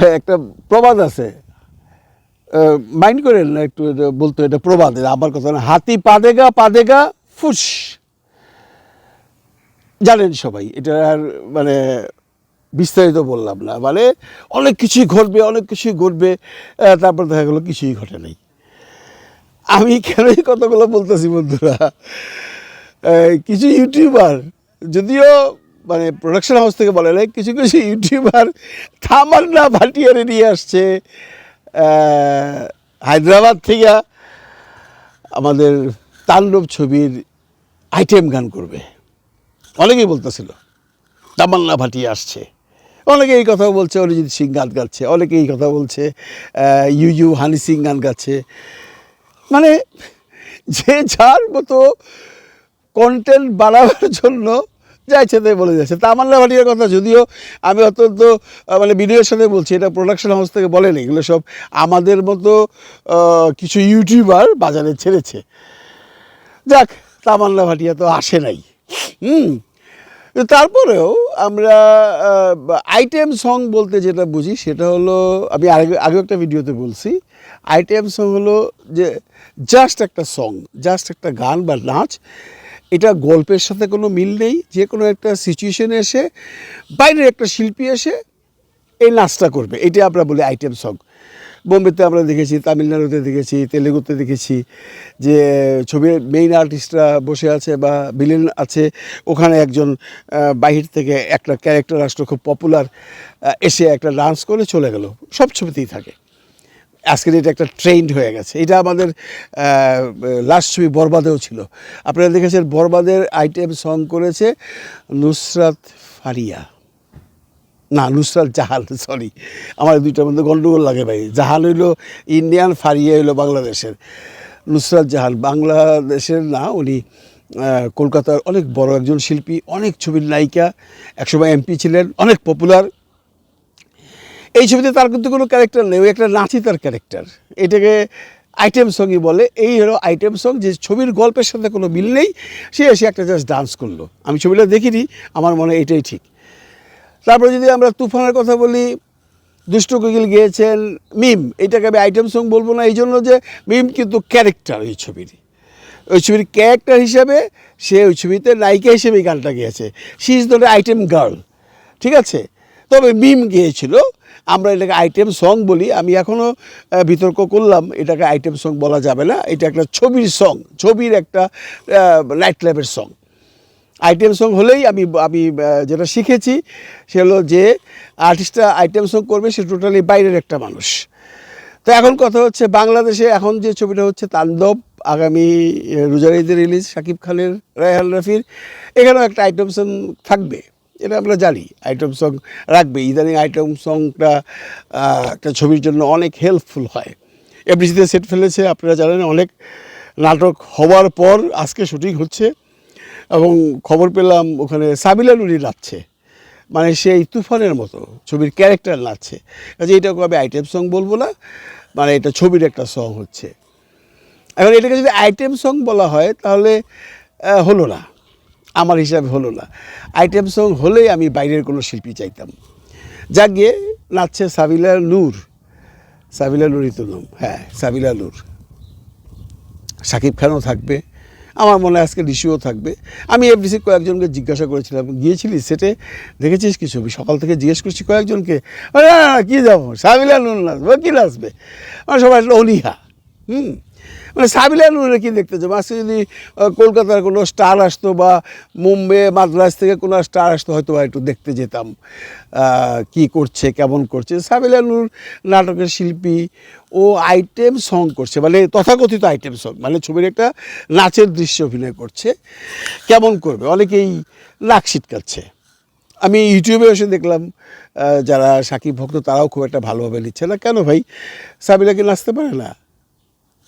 হ্যাঁ একটা প্রবাদ আছে। মাইন্ড করেন না একটু বলতো, এটা প্রবাদ আমার কথা না। হাতি পাদেগা পাদেগা, ফুস। জানেন সবাই, এটা আর মানে বিস্তারিত বললাম না। মানে অনেক কিছুই ঘটবে, অনেক কিছুই ঘটবে তারপর দেখা গেলো কিছুই ঘটে নাই। আমি কেন এই কথাগুলো বলতেছি বন্ধুরা? কিছু ইউটিউবার যদিও মানে প্রোডাকশন হাউস থেকে বলে নাই কিছু কিছু ইউটিউবার থামান্না ভাটিয়ারে নিয়ে আসছে হায়দ্রাবাদ থেকে আমাদের তাণ্ডব ছবির আইটেম গান করবে। অনেকেই বলতেছিল, তামান্না ভাটিয়া আসছে। অনেকে এই কথা বলছে, অরিজিৎ সিং গান গাচ্ছে, অনেকে এই কথা বলছে ইউ ইউ হানি সিং গান গাচ্ছে। মানে যে যার মতো কন্টেন্ট বাড়াবার জন্য যাইছে তাই বলে যাচ্ছে। তামান্না ভাটিয়ার কথা যদিও আমি অত্যন্ত মানে ভিডিওর সাথে বলছি, এটা প্রোডাকশন হাউস থেকে বলেনি, এগুলো সব আমাদের মতো কিছু ইউটিউবার বাজারে ছেড়েছে। যাক তামান্না ভাটিয়া তো আসে নাই। হুম। তারপরেও আমরা আইটেম সং বলতে যেটা বুঝি, সেটা হলো, আমি আগে আগে একটা ভিডিওতে বলছি আইটেম সং হলো যে জাস্ট একটা সং জাস্ট একটা গান বা নাচ এটা গল্পের সাথে কোনো মিল নেই, যে কোনো একটা সিচুয়েশনে এসে, বাইরের একটা শিল্পী এসে এই নাচটা করবে। এটা আমরা বলি আইটেম সং বোম্বেতে আমরা দেখেছি, তামিলনাড়ুতে দেখেছি, তেলেগুতে দেখেছি যে ছবির মেইন আর্টিস্টরা বসে আছে বা ভিলেন আছে। ওখানে একজন বাহির থেকে একটা ক্যারেক্টার আসলো, খুব পপুলার এসে একটা ডান্স করে চলে গেল। সব ছবিতেই থাকে। আজকের এটা একটা ট্রেন্ড হয়ে গেছে। এটা আমাদের লাস্ট ছবি বরবাদেও ছিল। আপনারা দেখেছেন বরবাদের আইটেম সং করেছে নুসরাত ফারিয়া। না, নুসরাত জাহাল সরি আমার দুইটার মধ্যে গন্ডগোল লাগে ভাই। জাহাল হইল ইন্ডিয়ান ফারিয়া হইল বাংলাদেশের। নুসরাত জাহাল বাংলাদেশের না, উনি কলকাতার অনেক বড় একজন শিল্পী, অনেক ছবির নায়িকা, একসময় এমপি ছিলেন, অনেক পপুলার এই ছবিতে তার কিন্তু কোনো ক্যারেক্টার নেই, ওই একটা নাচি তার ক্যারেক্টার এটাকে আইটেম সঙ্গই বলে। এই হলো আইটেম সং যে ছবির গল্পের সাথে কোনো মিল নেই। সে এসে একটা জাস্ট ডান্স করল। আমি ছবিটা দেখিনি, আমার মনে এটাই ঠিক। তারপরে যদি আমরা তুফানের কথা বলি, দুষ্ট কোকিল গিয়েছেন, মিম। এটাকে আমি আইটেম সং বলব না এই জন্য যে মিম কিন্তু ক্যারেক্টার ওই ছবির। ওই ছবির ক্যারেক্টার হিসাবে সে ওই ছবিতে নায়িকা হিসেবে এই গানটা গিয়েছে। She is the item girl ঠিক আছে? তবে মিম গিয়েছিল। আমরা এটাকে আইটেম সং বলি। আমি এখনও বিতর্ক করলাম, এটাকে আইটেম সং বলা যাবে না। এটা একটা ছবির সং, ছবির একটা নাইট ক্লাবের সং। আইটেম সং হলেই আমি আমি যেটা শিখেছি, সে হলো যে আর্টিস্টটা আইটেম সং করবে, সে টোটালি বাইরের একটা মানুষ। তো এখন কথা হচ্ছে, বাংলাদেশে এখন যে ছবিটা হচ্ছে তাণ্ডব, আগামী রোজারিদের রিলিজ শাকিব খানের, রায়হান রফির, এখানেও একটা আইটেম সং থাকবে। এটা আমরা জানি আইটেম সং রাখবে। ইদানিং আইটেম সংটা একটা ছবির জন্য অনেক হেল্পফুল হয়। এফডিসিতে সেট ফেলেছে, আপনারা জানেন, অনেক নাটক হওয়ার পর আজকে শুটিং হচ্ছে এবং খবর পেলাম ওখানে সাবিলা নুরি নাচছে। মানে সেই তুফানের মতো ছবির ক্যারেক্টার নাচছে। কাজে এটাকে আমি আইটেম সং বলব না মানে এটা ছবির একটা সং হচ্ছে। এখন এটাকে যদি আইটেম সং বলা হয়, তাহলে হলো না। আমার হিসাবে হলো না। আইটেম সং হলেই আমি বাইরের কোনো শিল্পী চাইতাম। যাক গিয়ে নাচছে সাবিলা নূর। সাবিলা নুরই তো নাম হ্যাঁ সাবিলা নূর। সাকিব খানও থাকবে, আমার মনে হয় আজকে ঋষিও থাকবে। আমি এফডিসি কয়েকজনকে জিজ্ঞাসা করেছিলাম, গিয়েছিলি সেটে? দেখেছিস কি ছবি সকাল থেকে জিজ্ঞেস করছি কয়েকজনকে কী যাব? সাবিলা নুন নাচবে, কী নাচবে? আমার সবাই অনীহা। হুম। মানে সাবিলা নুরে কি দেখতে যাব? আজকে যদি কলকাতার কোনো স্টার আসতো বা মুম্বে মাদ্রাস থেকে কোনো স্টার আসতো, হয়তো একটু দেখতে যেতাম। কি করছে, কেমন করছে? সাবিলা নূর নাটকের শিল্পী ও আইটেম সং করছে মানে তথাকথিত আইটেম সং মানে ছবির একটা নাচের দৃশ্য অভিনয় করছে। কেমন করবে? অনেকেই নাক ছিটকাচ্ছে। আমি ইউটিউবে এসে দেখলাম যারা সাকিব ভক্ত, তারাও খুব একটা ভালোভাবে নিচ্ছে না। কেন ভাই? সাবিলাকে নাচতে পারে না।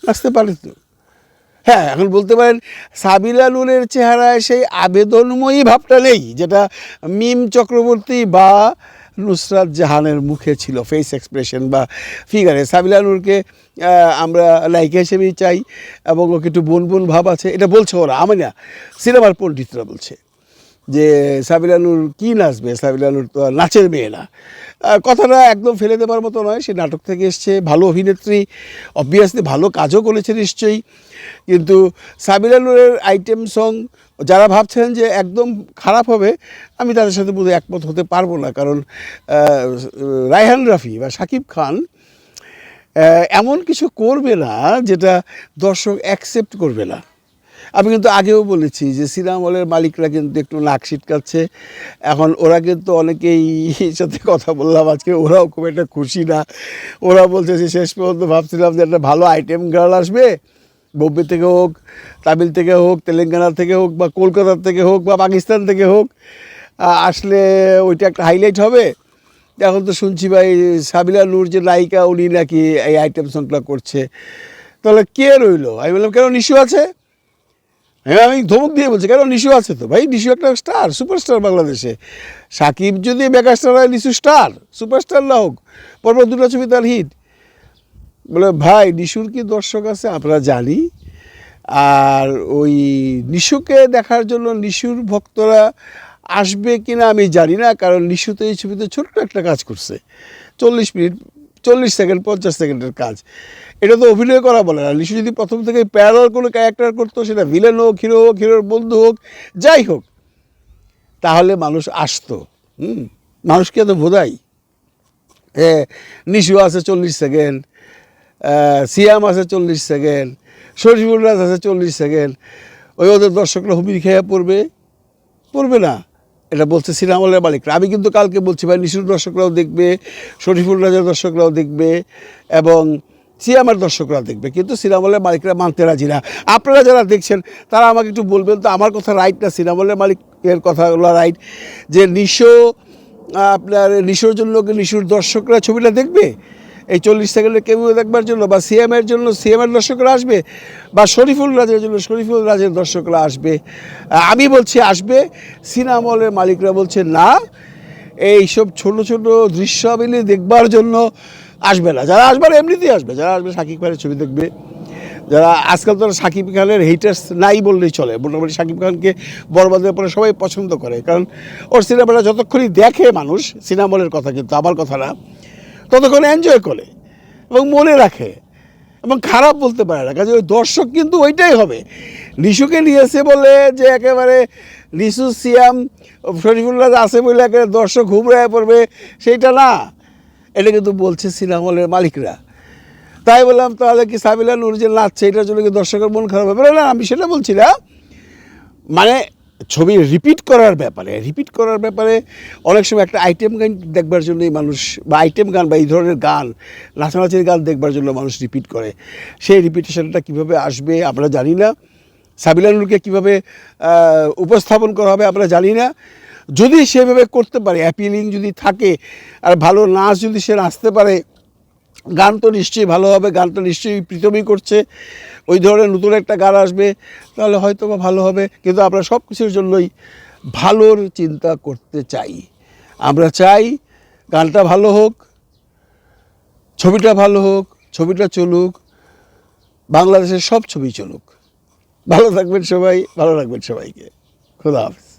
নাচতে পারে তো। হ্যাঁ এখন বলতে পারেন সাবিলা নুরের চেহারায় সেই আবেদনময়ী ভাবটা নেই, যেটা মিম চক্রবর্তী বা নুসরাত জাহানের মুখে ছিল ফেস এক্সপ্রেশন বা ফিগারে সাবিলা নূরকে আমরা নায়িকা হিসেবেই চাই এবং ওকে একটু বোন বোন ভাব আছে, এটা বলছে ওরা, আমি না, সিনেমার পণ্ডিতরা বলছে। যে সাবিলানুর কি নাচবে? সাবিলানুর তো নাচের মেয়ে না। কথাটা একদম ফেলে দেওয়ার মতো নয়। সে নাটক থেকে এসছে, ভালো অভিনেত্রী অবভিয়াসলি ভালো কাজও করেছে নিশ্চয়ই। কিন্তু সাবিলানুরের আইটেম সং যারা ভাবছেন যে একদম খারাপ হবে, আমি তাদের সাথে বোধহয় একমত হতে পারব না। কারণ রায়হান রাফি বা সাকিব খান এমন কিছু করবে না যেটা দর্শক অ্যাকসেপ্ট করবে না। আমি কিন্তু আগেও বলেছি যে সিনেমা হলের মালিকরা কিন্তু একটু নাক ছিটকাচ্ছে এখন ওরা কিন্তু অনেকেই সাথে কথা বললাম আজকে, ওরাও খুব একটা খুশি না। ওরা বলছে যে শেষ পর্যন্ত ভাবছিলাম যে একটা ভালো আইটেম গার্ল আসবে, বোম্বে থেকে হোক, তামিল থেকে হোক, তেলেঙ্গানা থেকে হোক বা কলকাতার থেকে হোক বা পাকিস্তান থেকে হোক আসলে ওইটা একটা হাইলাইট হবে। এখন তো শুনছি ভাই সাবিলা নূর যে নায়িকা, উনি নাকি এই আইটেম সংটা করছে। তাহলে কে রইল? আমি বললাম, কেন নিশু আছে? হ্যাঁ আমি ধমক দিয়ে বলছি কেন নিশু আছে তো। ভাই নিশু একটা স্টার সুপারস্টার বাংলাদেশে। সাকিব যদি মেগা স্টার হয় নিশু স্টার সুপারস্টার না হোক, পরপর দুটো ছবি তার হিট বলে, ভাই, নিশুর কি দর্শক আছে? আমরা জানি। আর ওই নিশুকে দেখার জন্য নিশুর ভক্তরা আসবে কিনা আমি জানি না, কারণ নিশু তো এই ছবিতে ছোট্ট একটা কাজ করছে। চল্লিশ মিনিট চল্লিশ সেকেন্ড, পঞ্চাশ সেকেন্ডের কাজ। এটা তো অভিনয় করা বলে না। নিশু যদি প্রথম থেকে প্যারাল কোনো ক্যারেক্টার করতো, সেটা ভিলেন হোক হিরো হোক হিরোর বন্ধু হোক, যাই হোক, তাহলে মানুষ আসতো। হুম? মানুষকে তো বোধাই? এ, নিশু আছে চল্লিশ সেকেন্ড সিয়াম আছে চল্লিশ সেকেন্ড শরীফুল রাজ আছে চল্লিশ সেকেন্ড। ওই ওদের দর্শকরা হুমির খেয়ে পড়বে? পড়বে না। এটা বলছে সিনেমা হলের মালিকরা। আমি কিন্তু কালকে বলছি ভাই, নিশুর দর্শকরাও দেখবে, শরীফুল রাজার দর্শকরাও দেখবে এবং সিয়ামের দর্শকরা দেখবে। কিন্তু সিনেমা হলের মালিকরা মানতে রাজি না। আপনারা যারা দেখছেন, তারা আমাকে একটু বলবেন তো, আমার কথা রাইট না? সিনেমা হলের মালিকের কথাগুলো রাইট যে নিশো, আপনার নিশোর জন্য নিশুর দর্শকরা ছবিটা দেখবে? এই চল্লিশ সেকেন্ডের কেউ দেখবার জন্য বা সিএমের জন্য, সিএমের দর্শকরা আসবে বা শরীফুল রাজের জন্য, শরীফুল রাজের দর্শকরা আসবে। আমি বলছি আসবে, সিনেমা হলের মালিকরা বলছে না, এইসব ছোট ছোট দৃশ্যাবলী দেখবার জন্য আসবে না। যারা আসবে না এমনিতেই আসবে, যারা আসবে সাকিব খানের ছবি দেখবে। যারা আজকাল তো সাকিব খানের হেটার্স নাই বললেই চলে, মোটামুটি সাকিব খানকে বরবাদের পরে সবাই পছন্দ করে। কারণ ওর সিনেমাটা যতক্ষণই দেখে মানুষ সিনেমলের কথা কিন্তু আমার কথা না। ততক্ষণ এনজয় করে এবং মনে রাখে এবং খারাপ বলতে পারে না। কাজে ওই দর্শক কিন্তু ওইটাই হবে। লিশুকে নিয়েছে বলে যে একেবারে লিসু সিয়াম শরীফুল্লাহ আছে বলে একেবারে দর্শক হুমড়ায় পড়বে, সেইটা না। এটা কিন্তু বলছে সিনেমা হলের মালিকরা। তাই বললাম, তাহলে কি সাবিলা নুর যে নাচছে, এটার জন্য কি দর্শকের মন খারাপ হবে? না, আমি সেটা বলছি না। মানে ছবি রিপিট করার ব্যাপারে রিপিট করার ব্যাপারে অনেক সময় একটা আইটেম গান দেখবার জন্যই মানুষ বা আইটেম গান বা এই ধরনের গান, নাচানাচির গান দেখবার জন্য মানুষ রিপিট করে। সেই রিপিটেশনটা কীভাবে আসবে আমরা জানি না। সাবিলানুরকে কীভাবে উপস্থাপন করা হবে আমরা জানি না। যদি সেভাবে করতে পারে অ্যাপিলিং যদি থাকে, আর ভালো নাচ যদি সে নাচতে পারে গান তো নিশ্চয়ই ভালো হবে, গান তো নিশ্চয়ই প্রীতমই করছে। ওই ধরনের নতুন একটা গান আসবে, তাহলে হয়তো বা ভালো হবে। কিন্তু আমরা সব কিছুর জন্যই ভালোর চিন্তা করতে চাই। আমরা চাই গানটা ভালো হোক, ছবিটা ভালো হোক, ছবিটা চলুক, বাংলাদেশের সব ছবি চলুক। ভালো থাকবেন সবাই, ভালো রাখবেন সবাইকে। খোদা হাফেজ।